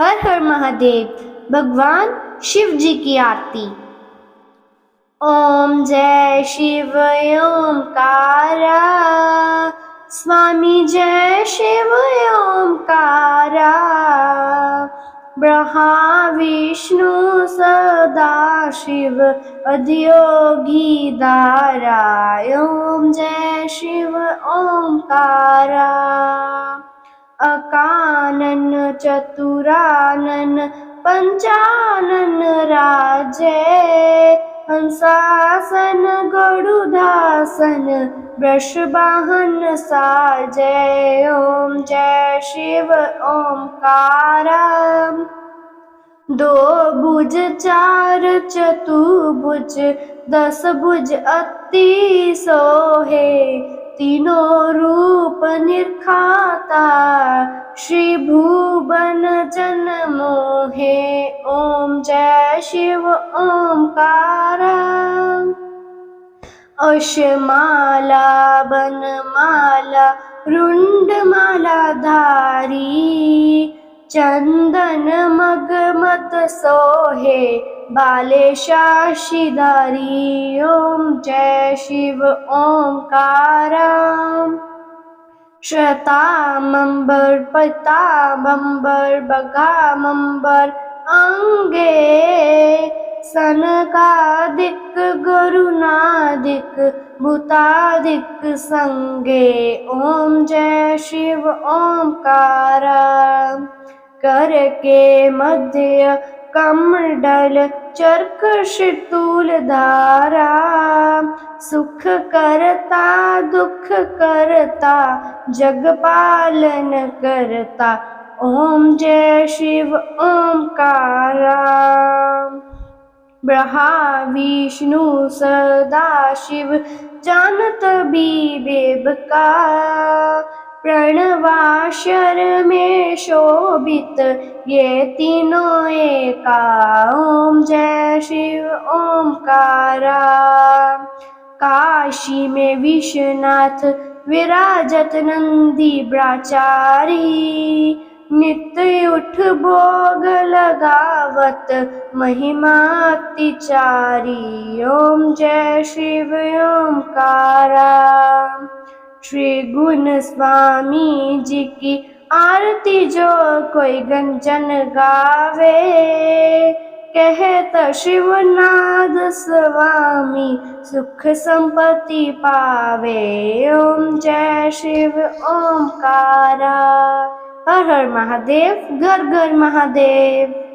हर हर महादेव, भगवान शिव जी की आरती। ओम जय शिव, ओमकारा। स्वामी जय शिव, ओमकारा। ब्रह्मा, विष्णु सदा शिव अधियोगी दारा ओम जय शिव, ओमकारा। चतुरानन पञ्चानन राजे। हंसासन गरुडासन वृषवाहन साजय ॐ जय शिव ओंकारम् दो भुज चार चतुर्भुज दस भुज अति सोहे। तीनों रूप निर्खाता श्री भुवन जन मोहे ओम जय शिव ओमकार अशमाला बनमाला रुंडमाला धारी। चंदन मगमत सोहे बालेशाशिदारी ॐ जय शिव ओंकार शतामंबर पतामंबर बगामंबर अंगे सनकादिक गरुणादिक भूतादिक संगे। ॐ जय शिव ओंकार। कर के मध्य कमंडल चरक शितूल धारा सुख करता दुख करता जग करता। ओम जय शिव ओमकारा ब्रह्मा विष्णु सदा शिव जानत बीबेब का प्रणवाशर में शोभित ये तीनों एका। ओम जय शिव ओमकारा काशी में विश्वनाथ विराजत नंदी ब्राचारी। नित्य उठ भोग लगावत महिमा अतिचारी ओम जय शिव ओमकारा श्री गुण स्वामी जी की आरती जो कोई गंजन गावे। कहत शिवनाद स्वामी सुख संपत्ति पावे। ओम जय शिव ओमकारा हर हर महादेव, घर घर महादेव।